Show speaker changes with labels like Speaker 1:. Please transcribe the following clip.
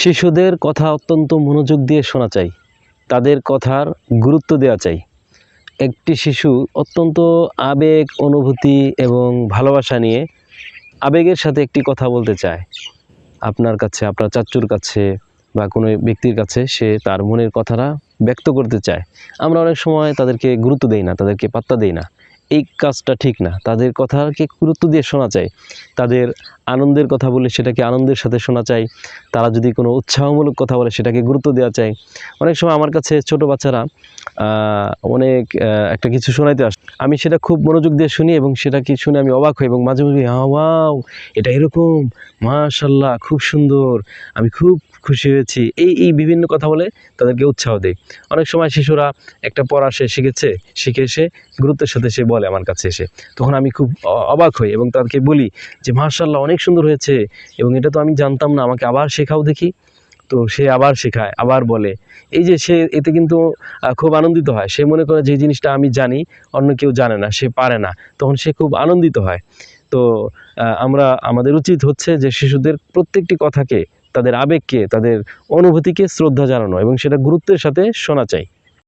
Speaker 1: শিশুদের কথা অত্যন্ত মনোযোগ দিয়ে শোনা চাই। তাদের কথার গুরুত্ব দেওয়া চাই। একটি শিশু অত্যন্ত আবেগ, অনুভূতি এবং ভালোবাসা নিয়ে আবেগের সাথে একটি কথা বলতে চায়। আপনার কাছে, আপনার চাচ্চুর কাছে বা কোনো ব্যক্তির কাছে সে তার মনের কথাটা ব্যক্ত করতে চায়। আমরা অনেক সময় তাদেরকে গুরুত্ব দেই না, তাদেরকে পাত্তা দেই না। এই কাজটা ঠিক না। তাদের কথাকে গুরুত্ব দিয়ে শোনা চাই। তাদের আনন্দের কথা বলে সেটাকে আনন্দের সাথে শোনা চাই। তারা যদি কোনো উৎসাহমূলক কথা বলে সেটাকে গুরুত্ব দেওয়া চাই। অনেক সময় আমার কাছে ছোট বাচ্চারা অনেক একটা কিছু শোনাইতে আসে। আমি সেটা খুব মনোযোগ দিয়ে শুনি এবং সেটা কি শুনে আমি অবাক হই এবং মাঝে মাঝে ওয়াও, এটা এরকম। মাশাল্লাহ, খুব সুন্দর। আমি খুব খুশি হয়েছি। এই এই বিভিন্ন কথা বলে তাদেরকে উৎসাহ দেয় অনেক সময় শিশুরা একটা পড়া সে শিখেছে, শিখে এসে গুরুত্বের সাথে সে বলে আমার কাছে এসে। তখন আমি খুব অবাক হই এবং তাদেরকে বলি যে মার্শাল্লাহ অনেক সুন্দর হয়েছে এবং এটা তো আমি জানতাম না, আমাকে আবার শেখাও দেখি। তো সে আবার শেখায়, আবার বলে। এই যে সে, এতে কিন্তু খুব আনন্দিত হয়। সে মনে করে যে জিনিসটা আমি জানি, অন্য কেউ জানে না, সে পারে না। তখন সে খুব আনন্দিত হয়। তো আমরা, আমাদের উচিত হচ্ছে যে, শিশুদের প্রত্যেকটি কথাকে, তাদের আবেগকে, তাদের অনুভূতিকে শ্রদ্ধা জানানো এবং সেটা গুরুত্বের সাথে শোনা চাই।